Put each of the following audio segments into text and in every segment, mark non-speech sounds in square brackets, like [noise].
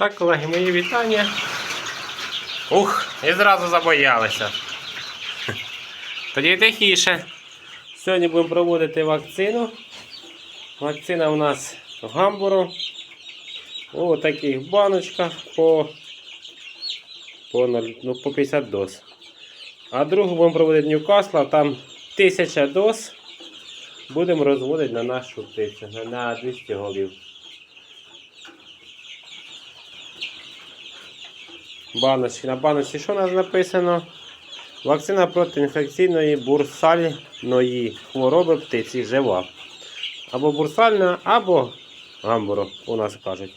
Так, колеги, мої вітання. Ух, і зразу забоялися. Тоді тихіше. Сьогодні будемо проводити вакцину. Вакцина у нас гамбуру. У таких баночках по, по, ну, по 50 доз. А другу будемо проводити Ньюкасла, там 1000 доз. Будемо розводити на нашу птицю, на 200 голів. Баночки. На баночці що у нас написано? Вакцина проти інфекційної бурсальної хвороби птиці жива. Або бурсальна, або гамбуро, у нас кажуть.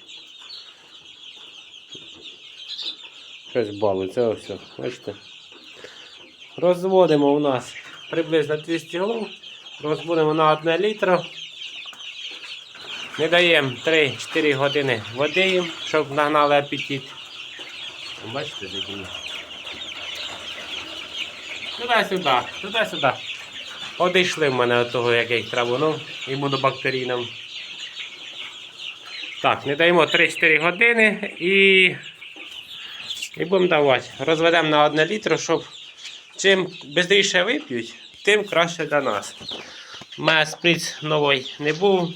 Щось балується, ось все, бачите. Розводимо у нас приблизно 200 голов. Розводимо на 1 літра. Не даємо 3-4 години води їм, щоб нагнали апетит. Бачите, які? Туди-сюди, туди-сюди. Одійшли в мене від того, як я їх травонув, імунобактерійним. Так, не даємо 3-4 години і, і будемо давати. Розведемо на 1 літр, щоб чим швидше вип'ють, тим краще для нас. У мене сприц новий не був,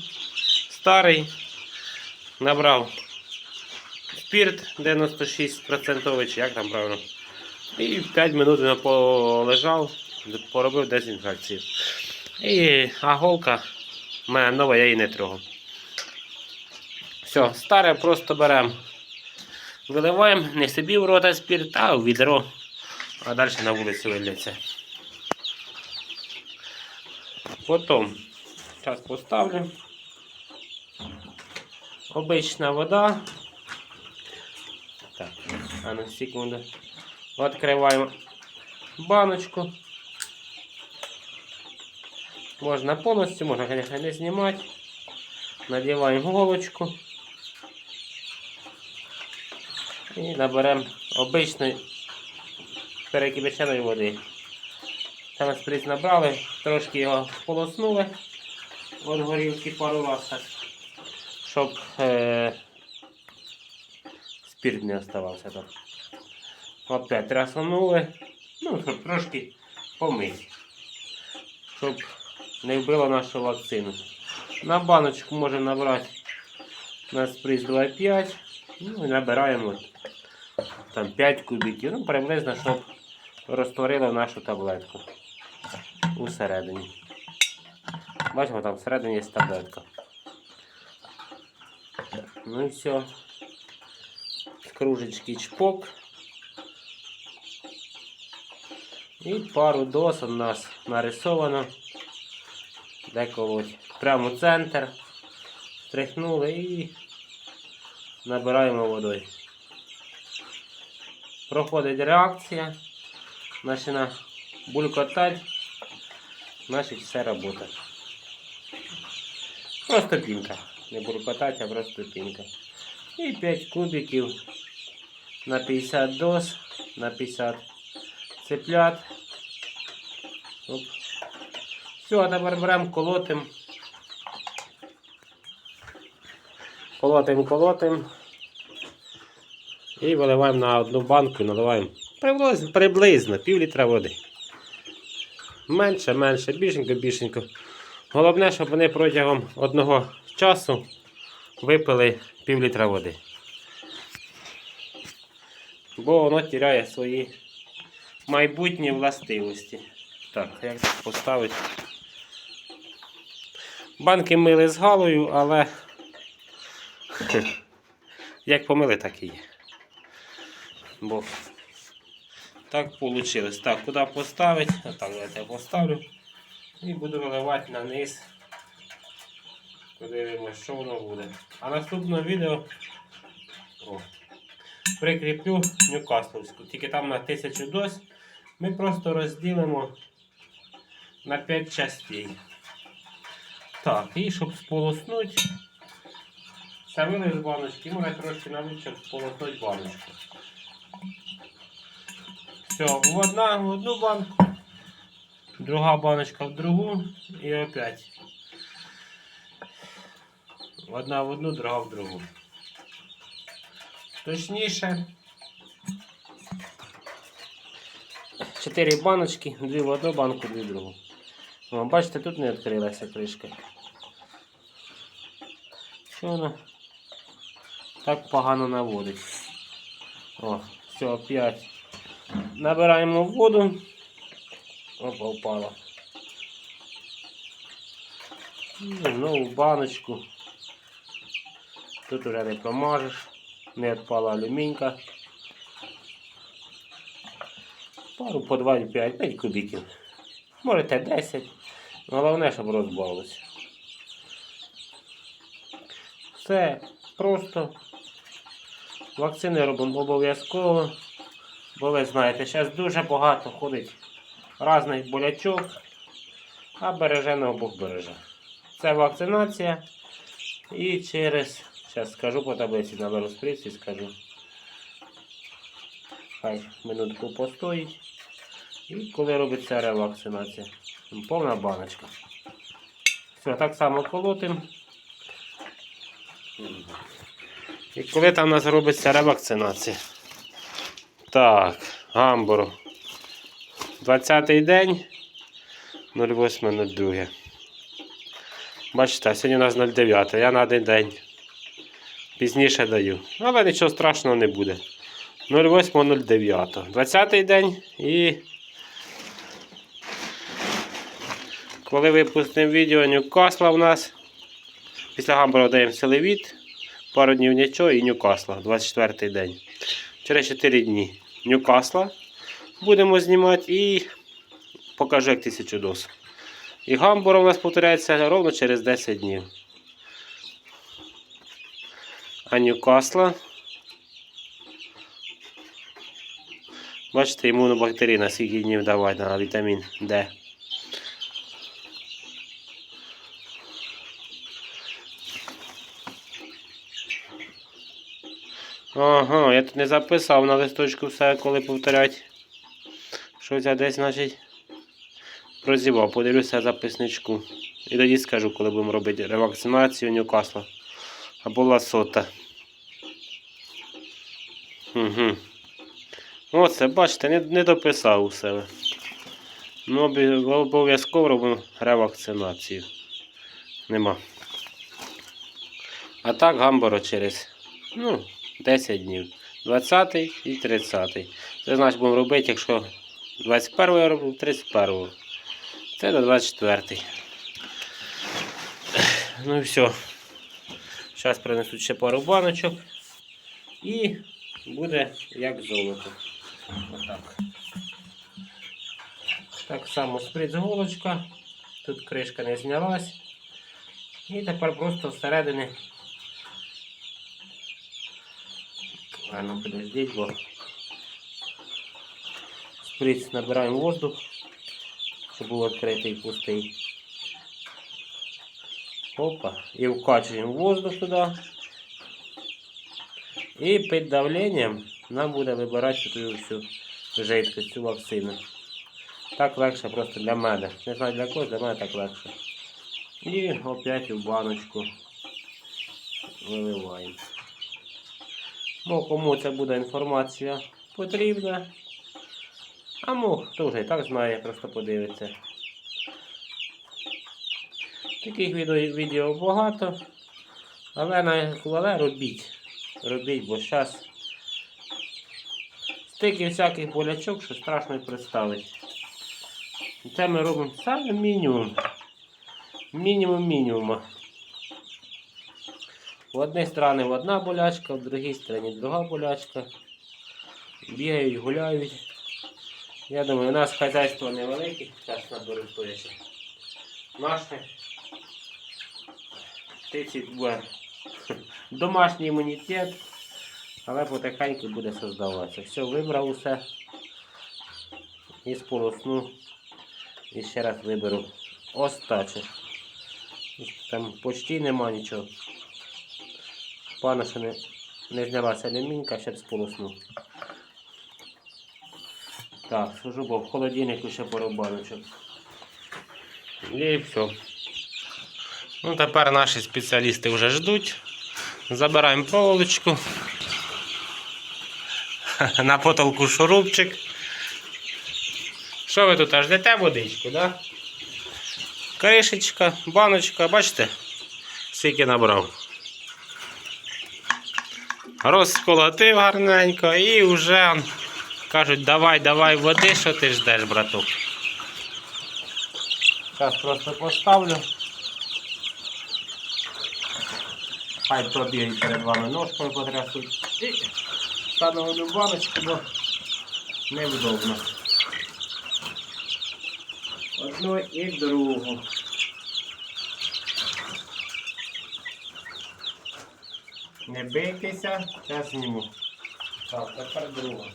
старий. Набрав спірт 96%, чи як там правильно. І 5 минут він полежав, поробив дезінфекцію. І аголка в мене нова, я її не трогав. Все, старе просто беремо. Виливаємо не собі в рота спірт, а в відро. А далі на вулицю вилється. Потім, зараз поставлю. Обична вода. А на секунду. Відкриваємо баночку. Можна повністю, можна, звісно, не знімати. Надіваємо голочку. І наберемо обичної перекипяченої води. Там сприц набрали, трошки його полоснули від горілки пару раз щоб е, спирт не оставався там. Опять трясанули, ну, щоб трошки помити, щоб не вбило нашу вакцину. На баночку можемо набрати на сприц 2,5, ну і набираємо там 5 кубиків, ну приблизно, щоб розтворило нашу таблетку усередині. Бачимо, там всередині є таблетка. Ну і все. Кружечки чпок. І пару доз у нас нарисовано. Деколо прямо центр. Стряхнули і набираємо водою. Проходить реакція. Починає булькотати. Значить все працює. Просто пінка. Не булькотати, а просто пінка. І 5 кубиків на 50 доз, на 50 цеплят. Оп. Все, а тепер беремо колотим. Колотим, колотим. І виливаємо на одну банку, і наливаємо приблизно, приблизно пів літра води. Менше, менше, більшенько, більшенько. Головне, щоб вони протягом одного часу випили пів літра води. Бо воно тіряє свої майбутні властивості. Так, як так поставити? Банки мили з галою, але [laughs] як помили, так і є. Бо так вийшло. Так, куди поставити? Отак я це поставлю. І буду виливати на низ. Подивимось, що воно буде. А наступне відео о, прикріплю Ньюкасловську. Тільки там на 1000 доз ми просто розділимо на 5 частей. Так, і щоб сполоснути, ставили з баночки, може трошки навіть, щоб сполоснути баночку. Все, в одна, в одну банку, друга баночка в другу і опять. Одна в одну, друга в другу. Точніше. Чотири баночки, дві в одну банку, дві в другу. О, бачите, тут не відкрилася кришка. Що вона так погано наводить? О, все, опять. Набираємо воду. Опа, впала. Ну, Нову баночку. Тут уже не промажеш. Не відпала алюмінька. Пару по 2,5, 5 кубиків. Можете 10. Головне, щоб розбавилося. Все просто. Вакцини робимо обов'язково. Бо ви знаєте, зараз дуже багато ходить різних болячок, а береженого Бог береже. Це вакцинація. І через, зараз скажу по таблиці, наберу сприц і скажу. Хай минутку постоїть. І коли робиться ревакцинація. Повна баночка. Все, так само колотим. І коли там у нас робиться ревакцинація. Так, гамбуру. 20-й день 08.02. Бачите, сьогодні у нас 09. Я на один день пізніше даю. Але нічого страшного не буде. 08.09. 20-й день і. Коли випустимо відео Ньюкасла у нас. Після гамбурга даємо селевіт. Пару днів нічого і Ньюкасла. 24 день. Через 4 дні Ньюкасла будемо знімати і покажу як 1000 доз. І гамбура у нас повторяється ровно через 10 днів. А Ньюкасла. Бачите, імунобактерійна, скільки днів давати на вітамін Д. Ага, я тут не записав на листочку все, коли повторять. Щось я десь, значить, прозівав. Подивлюся записничку. І тоді скажу, коли будемо робити ревакцинацію Ньюкасла. Або ласота. Угу. Оце, бачите, не, не дописав у себе. Ну, обов'язково робимо ревакцинацію. Нема. А так гамборо через ну, 10 днів. 20 і 30. Це значить будемо робити, якщо 21 я робив, 31. Це до 24. Ну і все. Зараз принесуть ще пару баночок. І буде як золото. Отак. Так само сприц голочка. Тут кришка не знялась. І тепер просто всередині. А ну подождіть, бо шприц набираємо воздух, щоб був відкритий пустий. Опа. І вкачуємо воздух туди. І під давленням нам буде вибирати цю всю жидкость, цю вакцину. Так легше просто для мене. Не знаю для кого, для мене так легше. І опять у баночку виливаємо. Ну, кому ця буде інформація потрібна. А ну, хто вже і так знає, просто подивиться. Таких відео, багато. Але на але робіть. Робіть, бо зараз стільки всяких болячок, що страшно і представити. Це ми робимо саме мінімум. Мінімум мінімума. В одній стороні одна болячка, в другій стороні друга болячка. Бігають, гуляють. Я думаю, у нас хазяйство невелике, зараз наберу ще. Наше. Птиці домашній імунітет, але потихеньку буде создаватися. Все, вибрав усе. І сполосну. І ще раз виберу остачу. Там почти нема нічого. Пана ще не, не знялася лімінька, ще б сполосну. Так, схожу, бо в холодильнику ще пару. І все. Ну, тепер наші спеціалісти вже ждуть. Забираємо проволочку. на потолку шурупчик. Що ви тут аж ждете водичку, да? Кришечка, баночка, бачите? Скільки набрав. Розколотив гарненько і вже кажуть, давай, давай води, що ти ждеш, браток. Зараз просто поставлю. Хай пробігають перед вами ножкою потрясуть. І становлю баночку, бо невдобно. Одну і другу. Не бийтеся, зараз зніму. Так, тепер друга.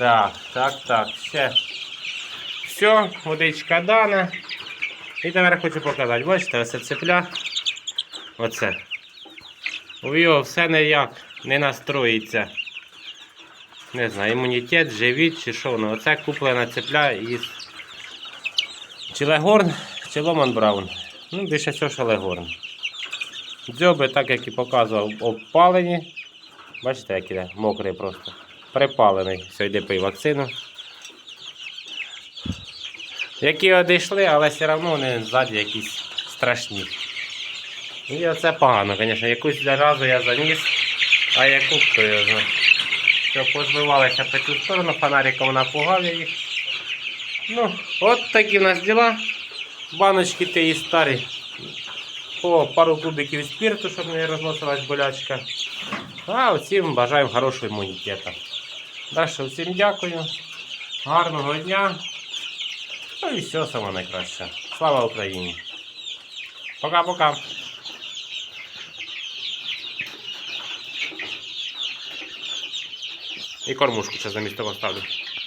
Так, так, так, ще. Все, водичка дана. І тепер хочу показати. Бачите, оце цепля. Оце. У його все ніяк не настроїться. Не знаю, імунітет, живіт чи що воно. Оце куплена цепля із чи Легорн, чи Ломан Браун. Ну, більше всього, що Легорн. Дзьоби, так як і показував, обпалені. Бачите, як іде, мокрий просто. Припалений. Сьогодні пив вакцину. Які одійшли, але все одно вони ззаді якісь страшні. І оце погано, звісно. Якусь заразу я заніс, а яку хто його знає. Що позбивалися по цю сторону, фонариком напугав я їх. Ну, от такі в нас діла. Баночки ті старі. По пару кубиків спирту, щоб не розносилась болячка. А всім бажаємо хорошого імунітету. Далі всім дякую. Гарного дня. Ну і все саме найкраще. Слава Україні. Пока-пока. І кормушку ще замість того ставлю.